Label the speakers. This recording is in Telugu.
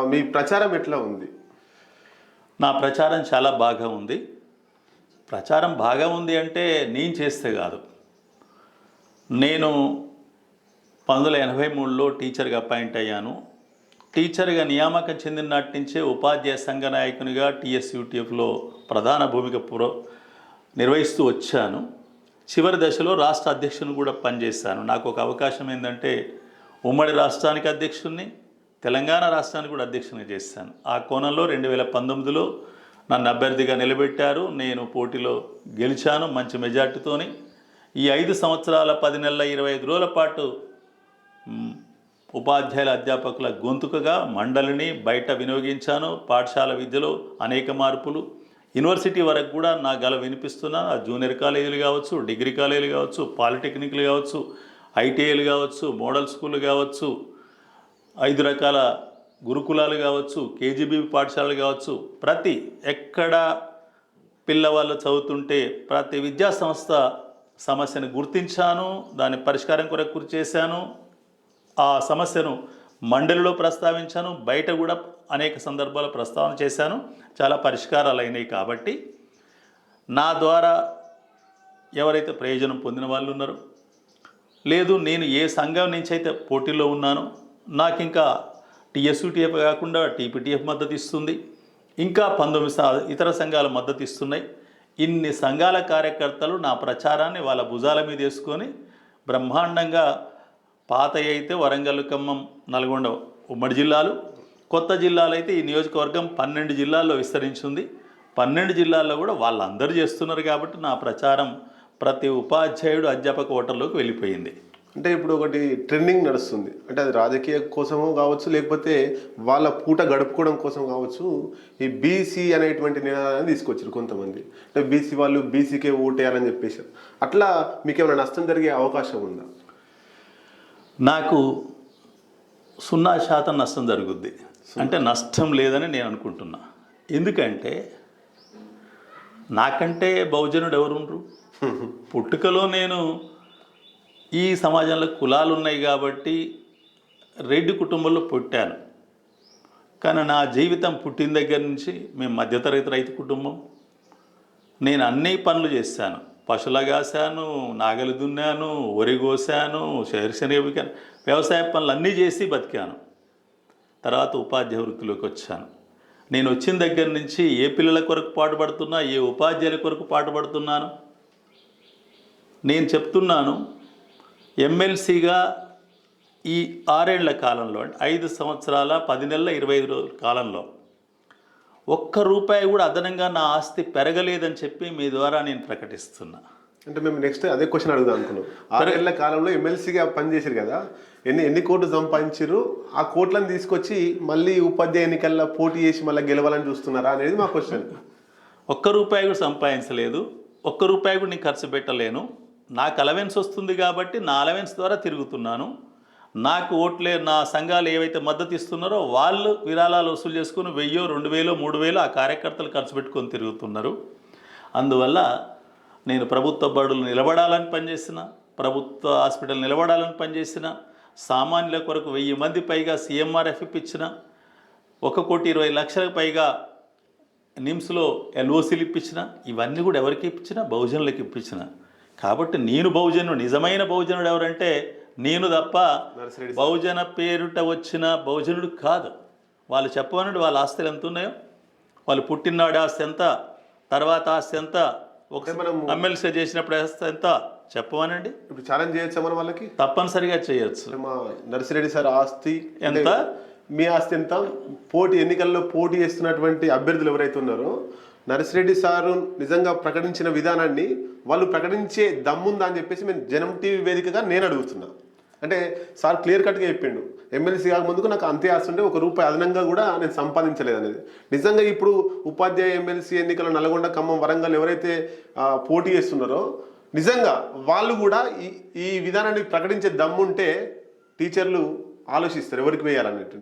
Speaker 1: మీ ప్రచారం ఎట్లా ఉంది?
Speaker 2: నా ప్రచారం చాలా బాగా ఉంది. ప్రచారం బాగా ఉంది అంటే నేను చేస్తే కాదు. నేను పంతొమ్మిది వందల ఎనభై మూడులో టీచర్గా అపాయింట్ అయ్యాను. టీచర్గా నియామకం చెందిన నాటి నుంచే ఉపాధ్యాయ సంఘ నాయకునిగా టీఎస్యూటీఎఫ్లో ప్రధాన భూమిక పురో నిర్వహిస్తూ వచ్చాను. చివరి దశలో రాష్ట్ర అధ్యక్షుని కూడా పనిచేశాను. నాకు ఒక అవకాశం ఏంటంటే ఉమ్మడి రాష్ట్రానికి అధ్యక్షుడిని తెలంగాణ రాష్ట్రానికి కూడా అధ్యక్షుని చేశాను ఆ కోణంలో రెండు వేల పంతొమ్మిదిలో నన్ను అభ్యర్థిగా నిలబెట్టారు. నేను పోటీలో గెలిచాను మంచి మెజార్టీతోని. ఈ ఐదు సంవత్సరాల పది నెలల ఇరవై ఐదు రోజుల పాటు ఉపాధ్యాయుల అధ్యాపకుల గొంతుకగా మండలిని బయట వినియోగించాను. పాఠశాల విద్యలో అనేక మార్పులు. యూనివర్సిటీ వరకు కూడా నా గల వినిపిస్తున్నాను ఆ జూనియర్ కాలేజీలు కావచ్చు డిగ్రీ కాలేజీలు కావచ్చు పాలిటెక్నిక్లు కావచ్చు ఐటీఐలు కావచ్చు మోడల్ స్కూల్ కావచ్చు ఐదు రకాల గురుకులాలు కావచ్చు కేజీబీ పాఠశాలలు కావచ్చు ప్రతి ఎక్కడ పిల్లవాళ్ళు చదువుతుంటే ప్రతి విద్యా సంస్థ సమస్యను గుర్తించాను దాని పరిష్కారం కొరకు చేశాను ఆ సమస్యను మండలిలో ప్రస్తావించాను బయట కూడా అనేక సందర్భాలు ప్రస్తావన చేశాను చాలా పరిష్కారాలు అయినాయి కాబట్టి నా ద్వారా ఎవరైతే ప్రయోజనం పొందిన వాళ్ళు ఉన్నారో లేదు నేను ఏ సంఘం నుంచి అయితే పోటీలో ఉన్నానో నాకు ఇంకా టీఎస్యూటీఎఫ్ కాకుండా టీపీటీఎఫ్ మద్దతు ఇస్తుంది ఇంకా పంతొమ్మిది ఇతర సంఘాలు మద్దతు ఇస్తున్నాయి ఇన్ని సంఘాల కార్యకర్తలు నా ప్రచారాన్ని వాళ్ళ భుజాల మీద వేసుకొని బ్రహ్మాండంగా పాత అయితే వరంగల్ ఖమ్మం నల్గొండ ఉమ్మడి జిల్లాలు కొత్త జిల్లాలు అయితే ఈ నియోజకవర్గం పన్నెండు జిల్లాల్లో విస్తరించింది. పన్నెండు జిల్లాల్లో కూడా వాళ్ళందరూ చేస్తున్నారు కాబట్టి నా ప్రచారం ప్రతి ఉపాధ్యాయుడు అధ్యాపక ఓటర్లోకి వెళ్ళిపోయింది.
Speaker 1: అంటే ఇప్పుడు ఒకటి ట్రెండింగ్ నడుస్తుంది. అంటే అది రాజకీయ కోసమో కావచ్చు లేకపోతే వాళ్ళ పూట గడుపుకోవడం కోసం కావచ్చు ఈ బీసీ అనేటువంటి నినాదాన్ని తీసుకొచ్చారు కొంతమంది. అంటే బీసీ వాళ్ళు బీసీకే ఓటేయాలని చెప్పేసి. అట్లా మీకు ఏమైనా నష్టం జరిగే అవకాశం ఉందా?
Speaker 2: నాకు సున్నా శాతం నష్టం జరుగుద్ది. అంటే నష్టం లేదని నేను అనుకుంటున్నా. ఎందుకంటే నాకంటే బహుజనుడు ఎవరుండ్రు? పుట్టుకలో నేను ఈ సమాజంలో కులాలు ఉన్నాయి కాబట్టి రెడ్డి కుటుంబంలో పుట్టాను. కానీ నా జీవితం పుట్టిన దగ్గర నుంచి మేము మధ్యతరగతి రైతు కుటుంబం. నేను అన్ని పనులు చేశాను. పశువుల కాశాను నాగలి దున్నాను వరి కోసాను శరీరశనగ వ్యవసాయ పనులు అన్నీ చేసి బతికాను. తర్వాత ఉపాధ్యాయ వృత్తిలోకి వచ్చాను. నేను వచ్చిన దగ్గర నుంచి ఏ పిల్లల కొరకు పాటుపడుతున్నా ఏ ఉపాధ్యాయుల కొరకు పాటుపడుతున్నాను నేను చెప్తున్నాను ఎమ్మెల్సీగా ఈ ఆరేళ్ళ కాలంలో అంటే ఐదు సంవత్సరాల పది నెలల ఇరవై ఐదు రోజుల కాలంలో ఒక్క రూపాయి కూడా అదనంగా నా ఆస్తి పెరగలేదని చెప్పి మీ ద్వారా నేను ప్రకటిస్తున్నా.
Speaker 1: అంటే మేము నెక్స్ట్ అదే క్వశ్చన్ అడుగుదాం అనుకున్నాం. ఆరేళ్ళ కాలంలో ఎమ్మెల్సీగా పనిచేసారు కదా ఎన్ని ఎన్ని కోట్లు సంపాదించారు ఆ కోట్లను తీసుకొచ్చి మళ్ళీ ఉపాధ్యాయ ఎన్నికల్లో పోటీ చేసి మళ్ళీ గెలవాలని చూస్తున్నారా అనేది మా క్వశ్చన్
Speaker 2: ఒక్క రూపాయి కూడా సంపాదించలేదు ఒక్క రూపాయి కూడా నేను ఖర్చు పెట్టలేను నాకు అలవెన్స్ వస్తుంది కాబట్టి నా అలవెన్స్ ద్వారా తిరుగుతున్నాను. నాకు ఓట్లే నా సంఘాలు ఏవైతే మద్దతు ఇస్తున్నారో వాళ్ళు విరాళాలు వసూలు చేసుకుని వెయ్యో రెండు వేలో మూడు వేలు ఆ కార్యకర్తలు ఖర్చు పెట్టుకొని తిరుగుతున్నారు. అందువల్ల నేను ప్రభుత్వ బడులు నిలబడాలని పనిచేసిన ప్రభుత్వ హాస్పిటల్ నిలబడాలని పనిచేసిన సామాన్యుల కొరకు వెయ్యి మంది పైగా సీఎంఆర్ఎఫ్ ఇప్పించిన ఒక కోటి ఇరవై లక్షలకు పైగా నిమ్స్లో ఎల్ఓసీలు ఇప్పించిన ఇవన్నీ కూడా ఎవరికి ఇప్పించిన బహుజనులకు ఇప్పించిన. కాబట్టి నేను బహుజనుడు నిజమైన బహుజనుడు ఎవరంటే నేను తప్ప బహుజన పేరుట వచ్చిన బహుజనుడు కాదు. వాళ్ళు చెప్పమనండి వాళ్ళ ఆస్తులు ఎంత ఉన్నాయో? వాళ్ళు పుట్టినాడు ఆస్తి ఎంత? తర్వాత ఆస్తి ఎంత? ఒక ఎమ్మెల్సీ చేసినప్పుడు ఆస్తి ఎంత? చెప్పమనండి.
Speaker 1: ఇప్పుడు ఛాలెంజ్ చేయొచ్చా మన వాళ్ళకి?
Speaker 2: తప్పనిసరిగా చేయొచ్చు.
Speaker 1: నర్సిరెడ్డి సార్ ఆస్తి
Speaker 2: ఎంత?
Speaker 1: మీ ఆస్తి ఎంత పోటీ ఎన్నికల్లో పోటీ చేస్తున్నటువంటి అభ్యర్థులు ఎవరైతే ఉన్నారో నర్సిరెడ్డి సారు నిజంగా ప్రకటించిన విధానాన్ని వాళ్ళు ప్రకటించే దమ్ముందా అని చెప్పేసి మేము జనం టీవీ వేదికగా నేను అడుగుతున్నా. అంటే సార్ క్లియర్ కట్గా చెప్పిండు. ఎమ్మెల్సీ కాకముందుకు నాకు అంతే ఆస్తుంటే ఉంటే ఒక రూపాయి అదనంగా కూడా నేను సంపాదించలేదు అనేది నిజంగా ఇప్పుడు ఉపాధ్యాయ ఎమ్మెల్సీ ఎన్నికల నల్గొండ ఖమ్మం వరంగల్ ఎవరైతే పోటీ చేస్తున్నారో నిజంగా వాళ్ళు కూడా ఈ ఈ విధానాన్ని ప్రకటించే దమ్ముంటే టీచర్లు ఆలోచిస్తారు ఎవరికి వేయాలన్నట్టు.